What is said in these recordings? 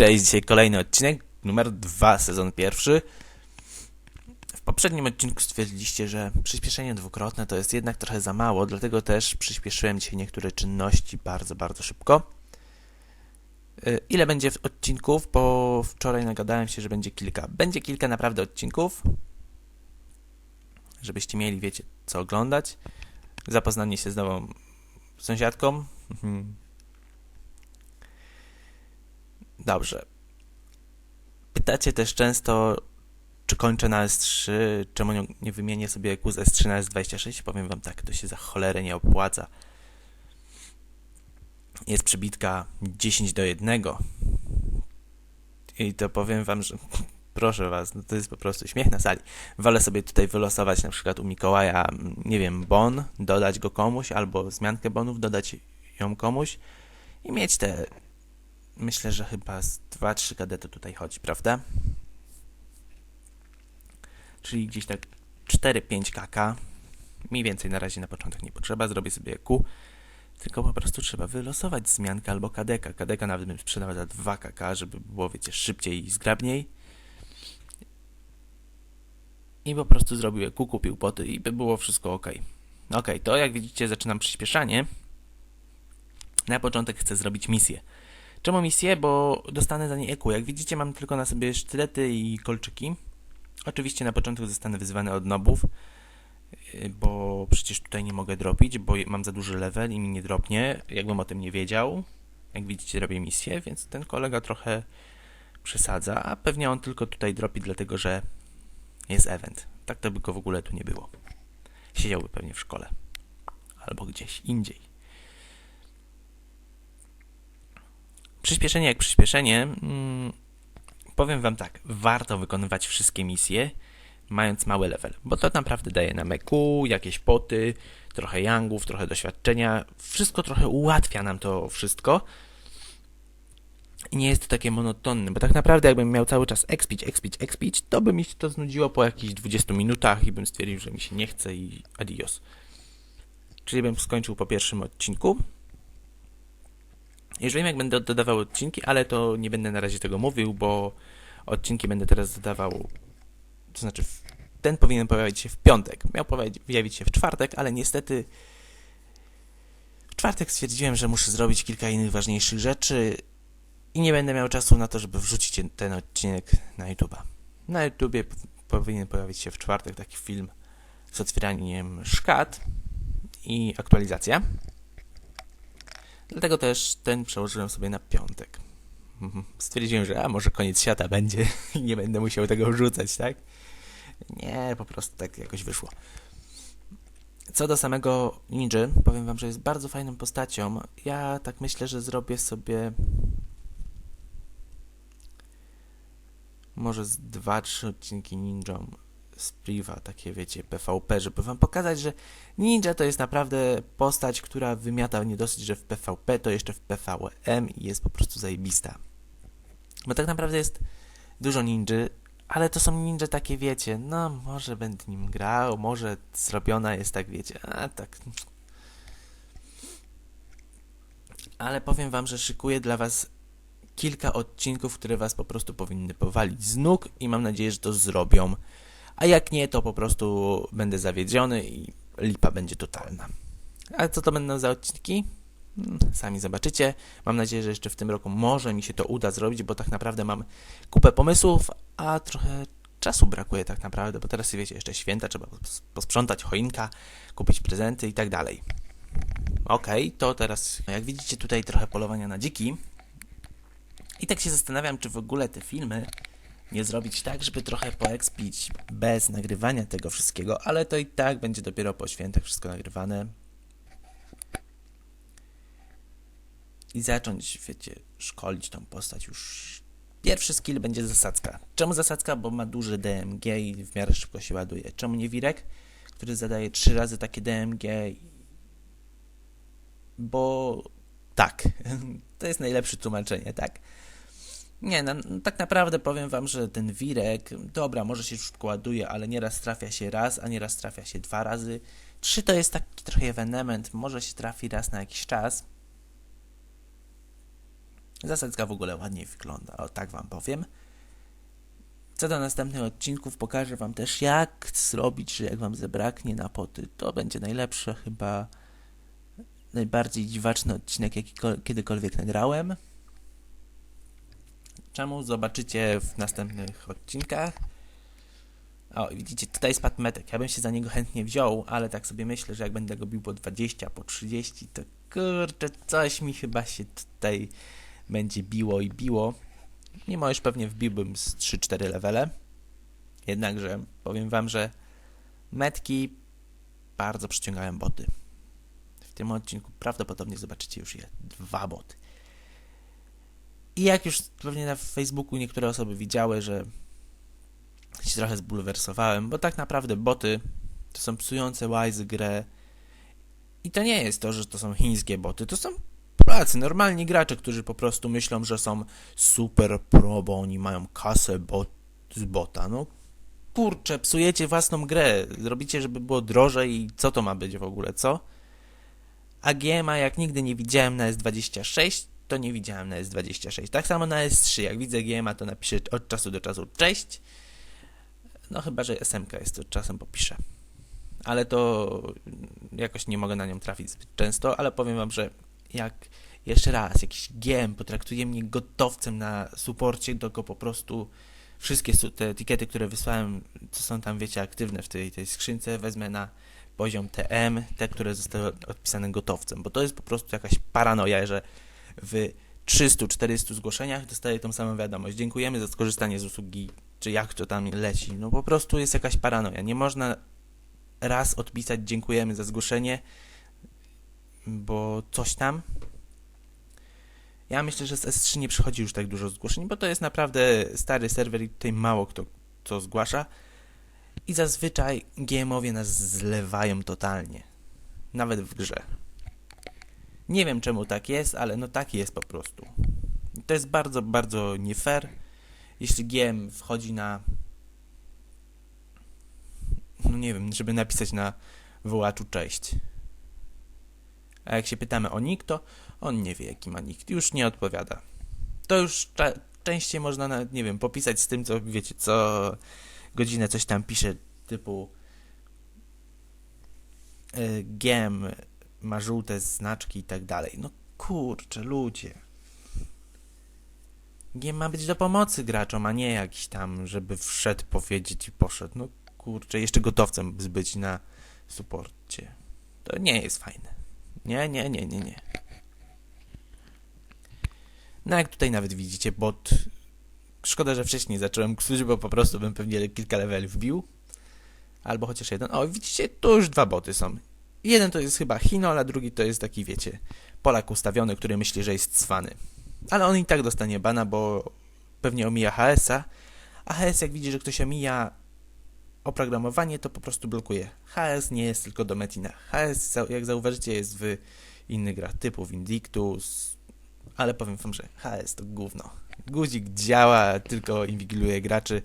Cześć, dzisiaj kolejny odcinek, numer 2, sezon pierwszy. W poprzednim odcinku stwierdziliście, że przyspieszenie dwukrotne to jest jednak trochę za mało, dlatego też przyspieszyłem dzisiaj niektóre czynności bardzo, bardzo szybko. Y, Ile będzie odcinków? Bo wczoraj nagadałem się, że będzie kilka. Będzie kilka naprawdę odcinków, żebyście mieli, wiecie, co oglądać. Zapoznanie się z nową sąsiadką. Mhm. Dobrze. Pytacie też często, czy kończę na S3, czemu nie, wymienię sobie EQ z S3 na S26? Powiem wam tak, to się za cholerę nie opłaca. Jest przybitka 10 do 1. I to powiem wam, że proszę was, no to jest po prostu śmiech na sali. Wolę sobie tutaj wylosować na przykład u Mikołaja, nie wiem, bon, dodać go komuś, albo zmiankę bonów, dodać ją komuś i mieć te Myślę, że chyba z 2-3 KD to tutaj chodzi, prawda? Czyli gdzieś tak 4-5 kk. Mniej więcej na razie na początek nie potrzeba, zrobię sobie Q. Tylko po prostu trzeba wylosować zmiankę albo kadeka. Kadeka nawet bym sprzedał za 2 kk, żeby było, wiecie, szybciej i zgrabniej. I po prostu zrobił EQ, kupił poty i by było wszystko ok. Ok, to jak widzicie zaczynam przyspieszanie. Na początek chcę zrobić misję. Czemu misję? Bo dostanę za nie EQ. Jak widzicie, mam tylko na sobie sztylety i kolczyki. Oczywiście na początku zostanę wyzwany od nobów, yy, bo przecież tutaj nie mogę dropić, bo mam za duży level i mi nie dropnie. Jakbym o tym nie wiedział. Jak widzicie, robię misję, więc ten kolega trochę przesadza, a pewnie on tylko tutaj dropi, dlatego że jest event. Tak to by go w ogóle tu nie było. Siedziałby pewnie w szkole. Albo gdzieś indziej. Przyspieszenie jak przyspieszenie. Mm, powiem wam tak, warto wykonywać wszystkie misje, mając mały level, bo to naprawdę daje nam EQ, jakieś poty, trochę yangów, trochę doświadczenia. Wszystko trochę ułatwia nam to wszystko. I nie jest to takie monotonne, bo tak naprawdę jakbym miał cały czas expić, expić, expić, to by mi się to znudziło po jakichś 20 minutach i bym stwierdził, że mi się nie chce i adios. Czyli bym skończył po pierwszym odcinku, wiem, jak będę dodawał odcinki, ale to nie będę na razie tego mówił, bo odcinki będę teraz dodawał. To znaczy, ten powinien pojawić się w piątek. Miał pojawić- się w czwartek, ale niestety w czwartek stwierdziłem, że muszę zrobić kilka innych ważniejszych rzeczy i nie będę miał czasu na to, żeby wrzucić ten odcinek na YouTube'a. Na YouTubie powinien pojawić się w czwartek taki film z otwieraniem szkat i aktualizacja. Dlatego też ten przełożyłem sobie na piątek. Mhm. Stwierdziłem, że a może koniec świata będzie i nie będę musiał tego wrzucać, tak? Nie, po prostu tak jakoś wyszło. Co do samego Ninja, powiem wam, że jest bardzo fajną postacią. Ja tak myślę, że zrobię sobie może z dwa, trzy odcinki Ninją z Priva, takie wiecie, PvP, żeby wam pokazać, że Ninja to jest naprawdę postać, która wymiata nie dosyć, że w PvP, to jeszcze w PvM i jest po prostu zajebista. Bo tak naprawdę jest dużo ninży, ale to są ninja takie, wiecie, no może będę nim grał, może zrobiona jest tak, wiecie, a tak. Ale powiem wam, że szykuję dla was kilka odcinków, które was po prostu powinny powalić z nóg i mam nadzieję, że to zrobią. A jak nie, to po prostu będę zawiedziony i lipa będzie totalna. A co to będą za odcinki? Hmm, Sami zobaczycie. Mam nadzieję, że jeszcze w tym roku może mi się to uda zrobić, bo tak naprawdę mam kupę pomysłów, a trochę czasu brakuje tak naprawdę, bo teraz wiecie, jeszcze święta, trzeba pos- posprzątać choinka, kupić prezenty i tak dalej. Okej, to teraz, jak widzicie tutaj trochę polowania na dziki. I tak się zastanawiam, czy w ogóle te filmy nie zrobić tak, żeby trochę poekspić bez nagrywania tego wszystkiego, ale to i tak będzie dopiero po świętach wszystko nagrywane. I zacząć, wiecie, szkolić tą postać już. Pierwszy skill będzie zasadzka. Czemu zasadzka? Bo ma duży DMG i w miarę szybko się ładuje. Czemu nie wirek, który zadaje trzy razy takie DMG? Bo tak, to jest najlepsze tłumaczenie, tak. Nie, no, tak naprawdę powiem wam, że ten wirek, dobra, może się szybko ładuje, ale nieraz trafia się raz, a nieraz trafia się dwa razy. Trzy to jest taki trochę ewenement, może się trafi raz na jakiś czas. Zasadzka w ogóle ładnie wygląda, o tak wam powiem. Co do następnych odcinków, pokażę wam też jak zrobić, że jak wam zabraknie napoty, to będzie najlepsze chyba najbardziej dziwaczny odcinek, jaki kiedykolwiek nagrałem. Czemu? Zobaczycie w następnych odcinkach. O, widzicie, tutaj spadł metek. Ja bym się za niego chętnie wziął, ale tak sobie myślę, że jak będę go bił po 20, po 30, to kurczę, coś mi chyba się tutaj będzie biło i biło. Mimo już pewnie wbiłbym z 3-4 levele. Jednakże powiem wam, że metki bardzo przyciągają boty. W tym odcinku prawdopodobnie zobaczycie już je dwa boty. I jak już pewnie na Facebooku niektóre osoby widziały, że się trochę zbulwersowałem, bo tak naprawdę boty to są psujące łajzy grę. I to nie jest to, że to są chińskie boty, to są Polacy, normalni gracze, którzy po prostu myślą, że są super pro, bo oni mają kasę bot, z bota. No kurczę, psujecie własną grę, zrobicie, żeby było drożej i co to ma być w ogóle, co? A GMA jak nigdy nie widziałem na S26, to nie widziałem na S26. Tak samo na S3, jak widzę GMA, to napiszę od czasu do czasu cześć. No chyba, że SMK jest, to czasem popiszę. Ale to jakoś nie mogę na nią trafić zbyt często, ale powiem wam, że jak jeszcze raz jakiś GM potraktuje mnie gotowcem na suporcie, to go po prostu wszystkie te etykiety, które wysłałem, co są tam, wiecie, aktywne w tej, tej skrzynce, wezmę na poziom TM, te, które zostały odpisane gotowcem, bo to jest po prostu jakaś paranoja, że w 300-400 zgłoszeniach dostaję tą samą wiadomość. Dziękujemy za skorzystanie z usługi, czy jak to tam leci. No po prostu jest jakaś paranoja. Nie można raz odpisać dziękujemy za zgłoszenie, bo coś tam. Ja myślę, że z S3 nie przychodzi już tak dużo zgłoszeń, bo to jest naprawdę stary serwer i tutaj mało kto to zgłasza. I zazwyczaj GMowie nas zlewają totalnie. Nawet w grze. Nie wiem czemu tak jest, ale no tak jest po prostu. To jest bardzo, bardzo nie fair. Jeśli GM wchodzi na no nie wiem, żeby napisać na wołaczu cześć. A jak się pytamy o nick, to on nie wie, jaki ma nick. Już nie odpowiada. To już częściej można, nawet, nie wiem, popisać z tym, co wiecie, co godzinę coś tam pisze, typu y, gem ma żółte znaczki i tak dalej. No kurczę, ludzie. Giem ma być do pomocy graczom, a nie jakiś tam, żeby wszedł powiedzieć i poszedł. No kurczę, jeszcze gotowcem być na suporcie. To nie jest fajne. Nie, nie, nie, nie, nie. No jak tutaj nawet widzicie, bot... Szkoda, że wcześniej zacząłem ksuć, bo po prostu bym pewnie kilka leveli wbił. Albo chociaż jeden. O, widzicie, tu już dwa boty są. Jeden to jest chyba Hinol, a drugi to jest taki, wiecie, Polak ustawiony, który myśli, że jest cwany. Ale on i tak dostanie bana, bo pewnie omija HS-a, a HS jak widzi, że ktoś omija oprogramowanie, to po prostu blokuje. HS nie jest tylko do Metina. HS, jak zauważycie, jest w innych grach typu Vindictus, ale powiem wam, że HS to gówno. Guzik działa, tylko inwigiluje graczy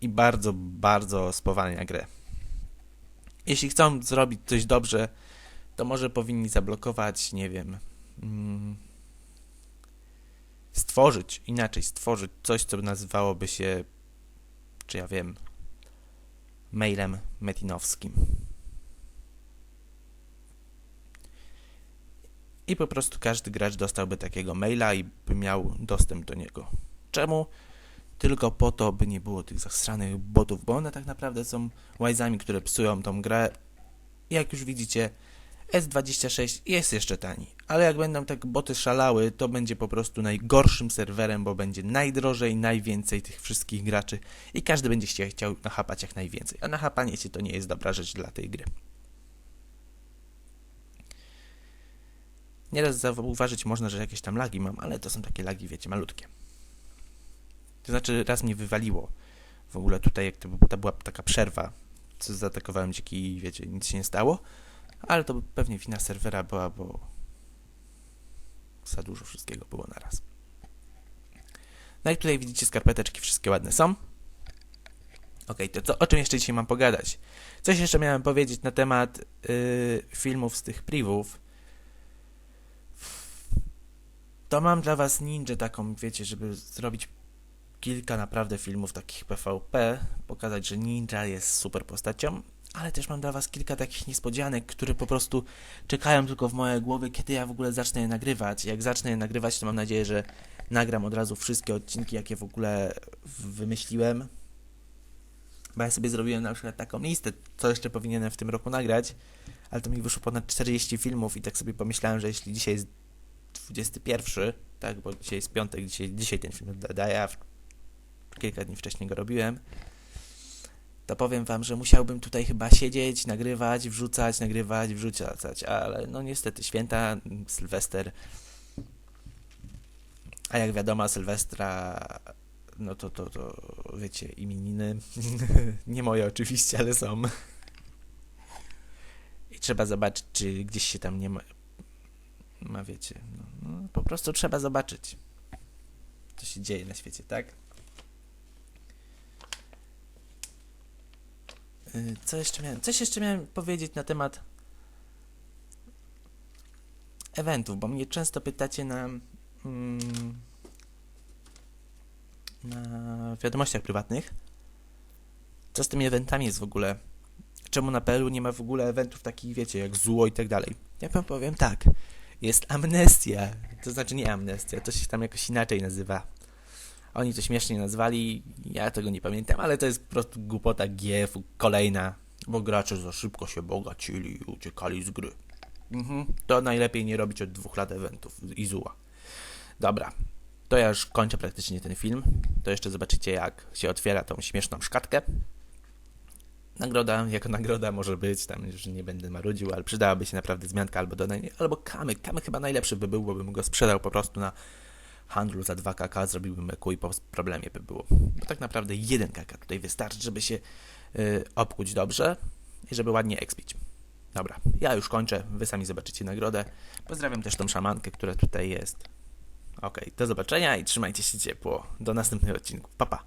i bardzo, bardzo spowalnia grę. Jeśli chcą zrobić coś dobrze, to może powinni zablokować, nie wiem, mm, stworzyć, inaczej stworzyć coś, co nazywałoby się, czy ja wiem, mailem metinowskim. I po prostu każdy gracz dostałby takiego maila i by miał dostęp do niego. Czemu? Tylko po to, by nie było tych zastranych botów, bo one tak naprawdę są łajzami, które psują tą grę. Jak już widzicie, S26 jest jeszcze tani, ale jak będą tak boty szalały, to będzie po prostu najgorszym serwerem, bo będzie najdrożej, najwięcej tych wszystkich graczy i każdy będzie się chciał nachapać jak najwięcej, a nachapanie się to nie jest dobra rzecz dla tej gry. Nieraz zauważyć można, że jakieś tam lagi mam, ale to są takie lagi, wiecie, malutkie. To znaczy, raz mnie wywaliło. W ogóle tutaj, jak to, to była taka przerwa, co zaatakowałem dziki i wiecie, nic się nie stało ale to pewnie wina serwera była, bo za dużo wszystkiego było na raz. No i tutaj widzicie skarpeteczki, wszystkie ładne są. Ok, to co, o czym jeszcze dzisiaj mam pogadać? Coś jeszcze miałem powiedzieć na temat yy, filmów z tych privów. to mam dla was ninja taką, wiecie, żeby zrobić kilka naprawdę filmów takich PvP, pokazać, że ninja jest super postacią, ale też mam dla was kilka takich niespodzianek, które po prostu czekają tylko w mojej głowie, kiedy ja w ogóle zacznę je nagrywać. Jak zacznę je nagrywać, to mam nadzieję, że nagram od razu wszystkie odcinki, jakie w ogóle wymyśliłem. Bo ja sobie zrobiłem na przykład taką listę, co jeszcze powinienem w tym roku nagrać, ale to mi wyszło ponad 40 filmów i tak sobie pomyślałem, że jeśli dzisiaj jest 21, tak, bo dzisiaj jest piątek, dzisiaj, dzisiaj ten film daję, a kilka dni wcześniej go robiłem, to powiem wam, że musiałbym tutaj chyba siedzieć, nagrywać, wrzucać, nagrywać, wrzucać, ale no niestety święta, Sylwester, a jak wiadomo Sylwestra, no to, to, to wiecie, imieniny, nie moje oczywiście, ale są. I trzeba zobaczyć, czy gdzieś się tam nie ma, ma wiecie, no, no, po prostu trzeba zobaczyć, co się dzieje na świecie, tak? Co jeszcze miałem? Coś jeszcze miałem powiedzieć na temat eventów, bo mnie często pytacie na, mm, na wiadomościach prywatnych, co z tymi eventami jest w ogóle. Czemu na PL-u nie ma w ogóle eventów takich, wiecie, jak zło i tak dalej. Ja wam powiem tak, jest amnestia, to znaczy nie amnestia, to się tam jakoś inaczej nazywa. Oni to śmiesznie nazwali, ja tego nie pamiętam, ale to jest po prostu głupota GF, kolejna, bo gracze za szybko się bogacili i uciekali z gry. Mhm. To najlepiej nie robić od dwóch lat eventów i zuła. Dobra, to ja już kończę praktycznie ten film. To jeszcze zobaczycie, jak się otwiera tą śmieszną szkatkę. Nagroda, jako nagroda może być, tam już nie będę marudził, ale przydałaby się naprawdę zmianka albo dodanie, albo kamyk. Kamyk chyba najlepszy by był, bo bym go sprzedał po prostu na handlu za 2 kk, zrobiłbym eku i po problemie by było. Bo tak naprawdę 1 kk tutaj wystarczy, żeby się y, obkuć dobrze i żeby ładnie expić. Dobra, ja już kończę, wy sami zobaczycie nagrodę. Pozdrawiam też tą szamankę, która tutaj jest. Okej, do zobaczenia i trzymajcie się ciepło. Do następnego odcinku. Pa, pa.